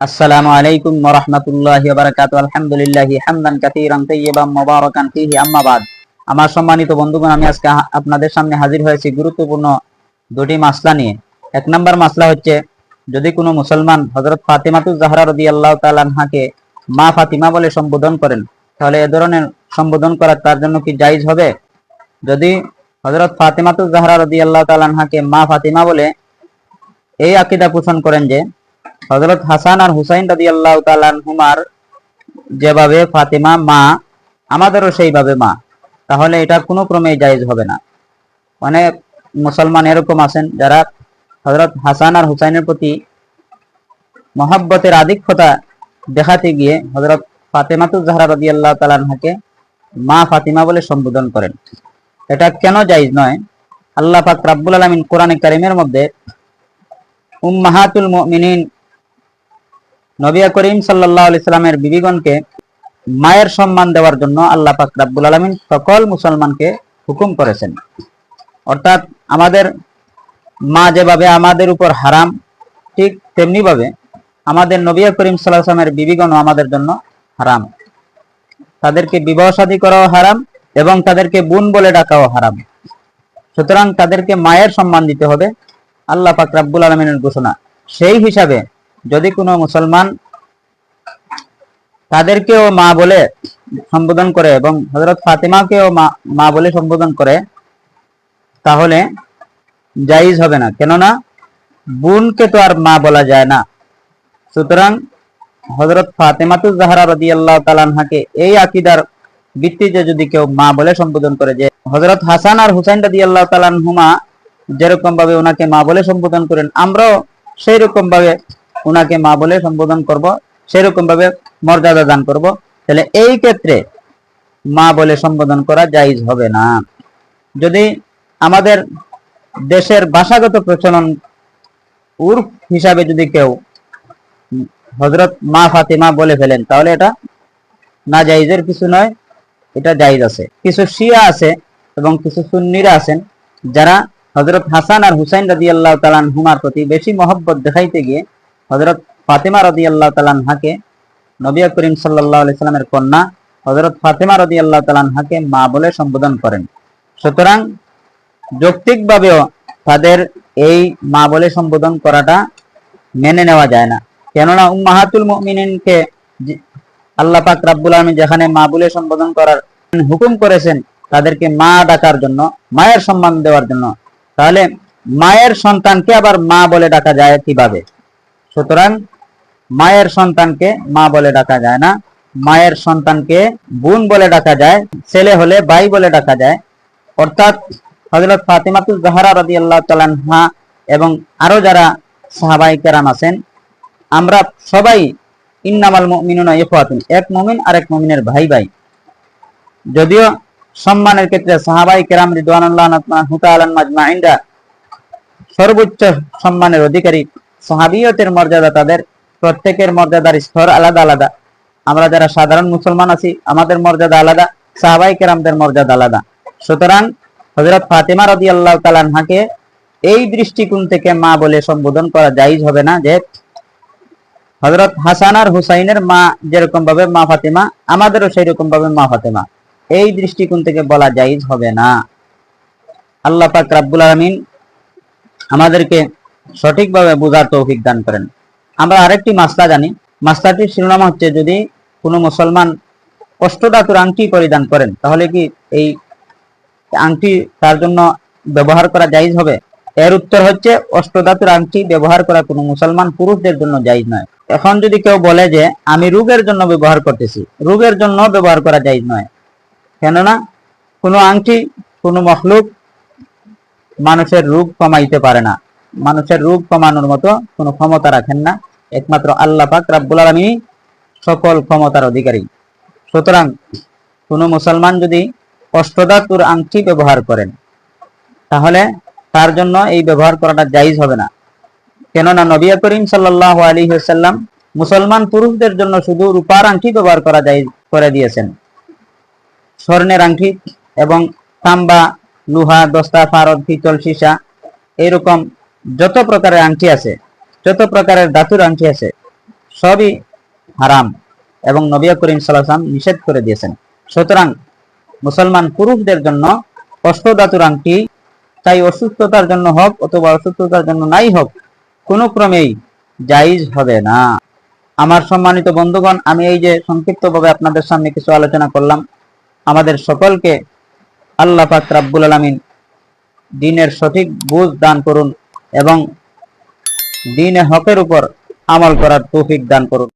আসসালামু আলাইকুম ওয়া রাহমাতুল্লাহি ওয়া বারাকাতুহু। আলহামদুলিল্লাহি হামদান কাসীরান তাইয়্যিবান মুবারাকান ফীহি। আম্মা বাদ, আমার সম্মানিত বন্ধুগণ, আমি আজকে আপনাদের সামনে হাজির হয়েছি গুরুত্বপূর্ণ দুটি মাসলা নিয়ে। এক নম্বর মাসলা হচ্ছে, যদি কোনো মুসলমান হযরত ফাতিমাতু জাহরা রাদিয়াল্লাহু তাআলা আনহাকে মা ফাতিমা বলে সম্বোধন করেন, তাহলে এ ধরনের সম্বোধন করা তার জন্য কি জায়েজ হবে? যদি হযরত ফাতিমাতু জাহরা রাদিয়াল্লাহু তাআলা আনহাকে মা ফাতিমা বলে এই আকীদা পোষণ করেন যে হযরত হাসান আর হুসাইন রাদিয়াল্লাহু তাআলা আনহুমার যেভাবে ফাতিমা, মা, আমাদেরও সেইভাবে মা। তাহলে এটা কোনো ক্রমে জায়েজ হবে না। অনেক মুসলমান এরকম আছেন যারা হযরত হাসান আর হুসাইনের প্রতি মহাব্বতের আধিক্যতা দেখাতে গিয়ে হযরত ফাতেমাতু জাহরা রাদিয়াল্লাহু তাআলা আনহাকে মা ফাতিমা বলে সম্বোধন করেন। এটা কেন জায়েজ নয়? আল্লাহ পাক রাব্বুল আলামিন কোরআনে কারিমের মধ্যে, উম্মাহাতুল মুমিনিন নবী করিম সাল্লাল্লাহু আলাইহি সাল্লামের বিবিগণকে মায়ের সম্মান দেওয়ার জন্য আল্লাহ পাক রাব্বুল আলামিন সকল মুসলমানকে হুকুম করেছেন। অর্থাৎ আমাদের মা যেভাবে আমাদের উপর হারাম, ঠিক তেমনিভাবে আমাদের নবিয়া করিম সাল্লাল্লাহু আলাইহি সাল্লামের বিবিগণও আমাদের জন্য হারাম। তাদেরকে বিবাহ শাদী করাও হারাম এবং তাদেরকে বোন বলে ডাকাও হারাম। সুতরাং তাদেরকে মায়ের সম্মান দিতে হবে, আল্লাহ পাক রাব্বুল আলমিনের ঘোষণা। সেই হিসাবে যদি কোনো মুসলমান তাদেরকেও মা বলে সম্বোধন করে এবং হজরত ফাতিমাকেও মা বলে সম্বোধন করে, তাহলে জাইজ হবে না। কেননা বোনকে তো আর মা বলা যায় না। সুতরাং হজরত ফাতেমাতু জাহরা রাদিয়াল্লাহু তাআলা আনহাকে এই আকীদার ভিত্তিতে যদি কেউ মা বলে সম্বোধন করে যে হজরত হাসান আর হুসাইন রাদিয়াল্লাহু তাআলা আনহুমা যেরকম ভাবে ওনাকে মা বলে সম্বোধন করেন, আমরাও সেই রকম ভাবে ওনাকে মা বলে সম্বোধন করব, সেরকম ভাবে মর্যাদা দান করব। তাহলে এই ক্ষেত্রে মা বলে সম্বোধন করা জায়েজ হবে না। যদি আমাদের দেশের ভাষাগত প্রচলন উর্ফ হিসাবে যদি কেউ হজরত মা ফাতিমা বলে ফেলেন, তাহলে এটা না জায়েজের কিছু নয়, এটা জায়েজ আছে। কিছু শিয়া আছে এবং কিছু সুন্নিরা আছেন, যারা হজরত হাসান আর হুসাইন রাজি আল্লাহ তালান হুমার প্রতি বেশি মহব্বত দেখাইতে গিয়ে হজরত ফাতেমা রাজি আল্লাহ তালান হাকে নবী করিম সাল্লাহ সাল্লামের কন্যা হজরত ফাতেমা রাজি আল্লাহ তালান হাকে মা বলে সম্বোধন করেন। সুতরাং যৌক্তিকভাবেও তাদের এই মা বলে সম্বোধন করাটা মেনে নেওয়া যায় না। কেননা উম্মাহাতুল মুমিনিনকে আল্লাহ পাক রাব্বুল আলামিন যেখানে মা বলে সম্বোধন করার হুকুম করেছেন, তাদেরকে মা ডাকার জন্য, মায়ের সম্মান দেওয়ার জন্য। তাহলে মায়ের সন্তানকে আবার মা বলে ডাকা যায় কীভাবে? সুতরাং মায়ের সন্তানকে মা বলে ডাকা যায় না। মায়ের সন্তানকে বোন বলে ডাকা যায়, ছেলে হলে ভাই বলে ডাকা যায়। অর্থাৎ হযরত ফাতিমাতুজ জাহরা রাদিয়াল্লাহু তাআলা আনহা এবং আরও যারা সাহাবাই কেরাম আছেন, আমরা সবাই ইন্নামাল মুমিনুনা ইখওয়াতুন, এক মুমিন আরেক মুমিনের ভাই ভাই যদিও সম্মানের ক্ষেত্রে সাহাবাই কেরাম রিদওয়ানুল্লাহ হুতাআলান মাজমাইনরা সর্বোচ্চ সম্মানের অধিকারী সাহাবিয়তের মর্যাদা তাদের, প্রত্যেকের মর্যাদার স্তর আলাদা আলাদা। আমরা যারা সাধারণ মুসলমান আছি, আমাদের মর্যাদা আলাদা, সাহাবাই কেরামদের মর্যাদা আলাদা। সুতরাং হযরত ফাতিমা রাদিয়াল্লাহু তাআলা আনহাকে এই দৃষ্টিকোণ থেকে মা বলে সম্বোধন করা জায়েজ হবে না যে, হযরত হাসান আর হুসাইনের মা যেরকম ভাবে মা ফাতিমা, আমাদেরও সেই রকম ভাবে মা ফাতেমা। এই দৃষ্টিকোণ থেকে বলা জায়েজ হবে না। আল্লাহ পাক রাব্বুল আলামিন আমাদেরকে সঠিকভাবে বোঝার তৌফিক দান করেন। আমরা আরেকটি মাসলা জানি। মাসলাটির শিরোনাম হচ্ছে, যদি কোনো মুসলমান অষ্টধাতুর আংটি পরিধান করেন, তাহলে কি এই আংটি তার জন্য ব্যবহার করা জায়েজ হবে? এর উত্তর হচ্ছে অষ্টধাতুর আংটি ব্যবহার করা কোনো মুসলমান পুরুষদের জন্য জায়েজ নয়। এখন যদি কেউ বলে যে, আমি রোগের জন্য ব্যবহার করতেছি, রোগের জন্য ব্যবহার করা জায়েজ নয়। কেননা, কোনো আংটি, কোনো মখলুক মানুষের রোগ কমাইতে পারে না। মানুষের রোগ কমানোর মতো কোনো ক্ষমতা রাখেন না। একমাত্র আল্লাহ পাক রাব্বুল আলামিন সকল ক্ষমতার অধিকারী। সুতরাং কোনো মুসলমান যদি অষ্টধাতুর আংটি ব্যবহার করেন, তাহলে তার জন্য এই ব্যবহার করাটা জায়েজ হবে না। কেননা নবী করিম সাল্লাল্লাহু আলাইহি ওয়াসাল্লাম মুসলমান পুরুষদের জন্য শুধু রূপার আংটি ব্যবহার করা জায়েজ করে দিয়েছেন। স্বর্ণের আংটি এবং তাম্বা, লোহা, দস্তা, ফারদ, পিতল, সীসা, এরকম যত প্রকারের আংটি আছে, যত প্রকারের ধাতুর আংটি আছে, সবই হারাম এবং নবিয়া করিম সাল্লাম নিষেধ করে দিয়েছেন। সুতরাং মুসলমান পুরুষদের জন্য অষ্টধাতুর আংটি, তাই অসুস্থতার জন্য হোক অথবা অসুস্থতার জন্য নাই হোক, কোনো ক্রমেই জাইজ হবে না। আমার সম্মানিত বন্ধুগণ, আমি এই যে সংক্ষিপ্তভাবে আপনাদের সামনে কিছু আলোচনা করলাম, আমাদের সকলকে আল্লাহ পাক রাব্বুল আলামিন দিনের সঠিক বুঝ দান করুন। এবং দিনে হকের উপর আমল করার তৌফিক দান করুন।